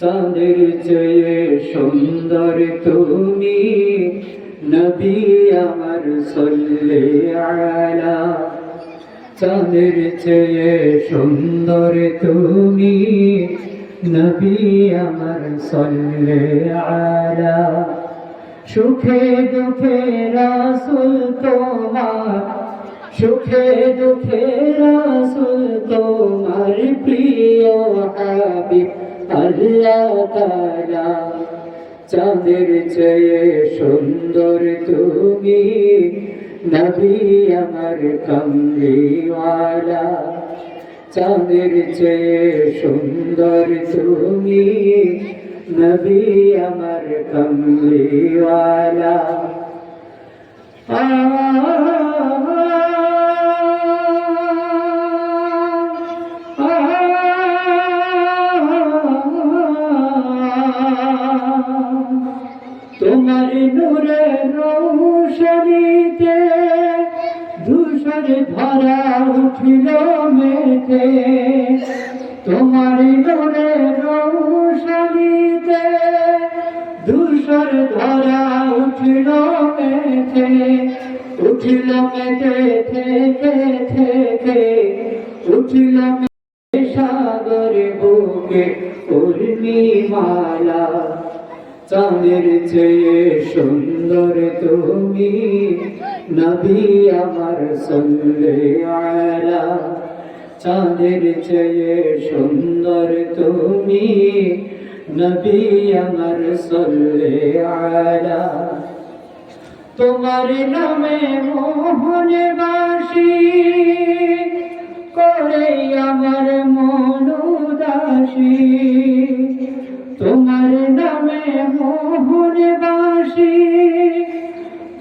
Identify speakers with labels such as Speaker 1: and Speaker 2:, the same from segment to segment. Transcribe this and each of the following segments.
Speaker 1: চাঁদের চেয়ে সুন্দর তুমি, নবী আমার সল্লে আলা চাঁদের চেয়ে সুন্দর তুমি, নবী আমার সল্লে আলা সুখে দুঃখে রাসুল তোমার, সুখে দুঃখে রাসুল তোমার প্রিয় আল্লাহ তাআলা চাঁদের চেয়ে সুন্দর তুমি। নবী আমার কমলিওয়ালা, চাঁদের চেয়ে সুন্দর তুমি। নবী আমার কমলিওয়ালা। তোমার নূরে রৌশনীতে, ধূসর ধরা উঠিল মেঘে। তোমার নূরে রৌশনীতে, ধূসর ধরা উঠিল মেঘে। উঠিল মেঘে থেকে থেকে উঠিল সাগরে বুকে উর্মি মালা চাঁদের চেয়ে সুন্দর তুমি। নবী আমার সল্লে আলা চাঁদের চেয়ে সুন্দর তুমি। নবী আমার সল্লে আলা তোমার নামে মোহন বাসী করে আমার মন উদাসী তোমার নামে মোহন বাসী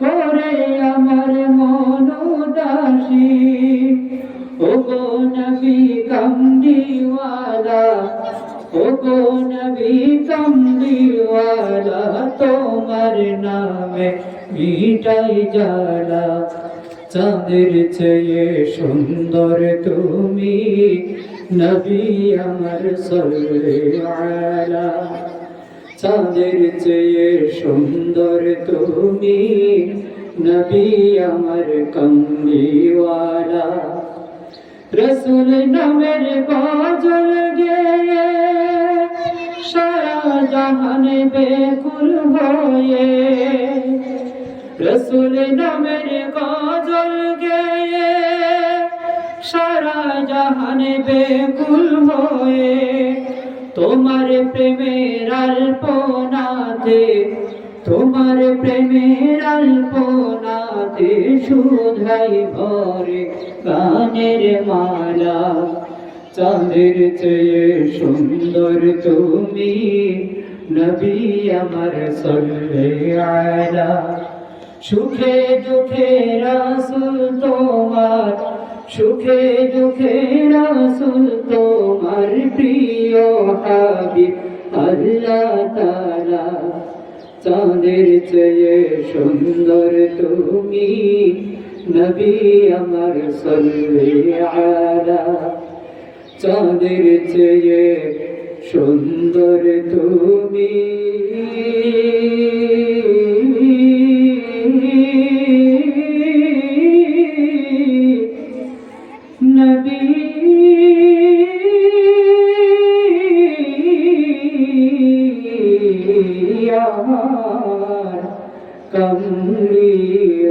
Speaker 1: করে আমার মন উদাসী ও গো নবী কমলিওয়ালা ও গো নবী কমলিওয়ালা, তোমার নামে মিটাই জালা চাঁদের চেয়ে সুন্দর তুমি, নবী আমার সল্লে আলা। চাঁদের চেয়ে সুন্দর তুমি, নবী আমার কমলিওয়ালা রসুল নামের গজল গেয়ে সারা জাহান বেকুল হয়ে। রসুল নামের গজল গেয়ে সারা জাহান বেকুল হয়ে। তোমার প্রেমের আল্পনাতে, তোমার প্রেমের আল্পনাতে শুধাই ভরে গানের মালা। চাঁদের চেয়ে সুন্দর তুমি নবী আমার সল্লে আলা সুখে দুঃখে রাসুল তোমার, সুখে দুঃখে হাবিব আল্লাহ তারা চাঁদের চেয়ে সুন্দর তুমি। নবী আমার আলা চাঁদের চেয়ে সুন্দর তুমি। আমার কমলিওয়ালা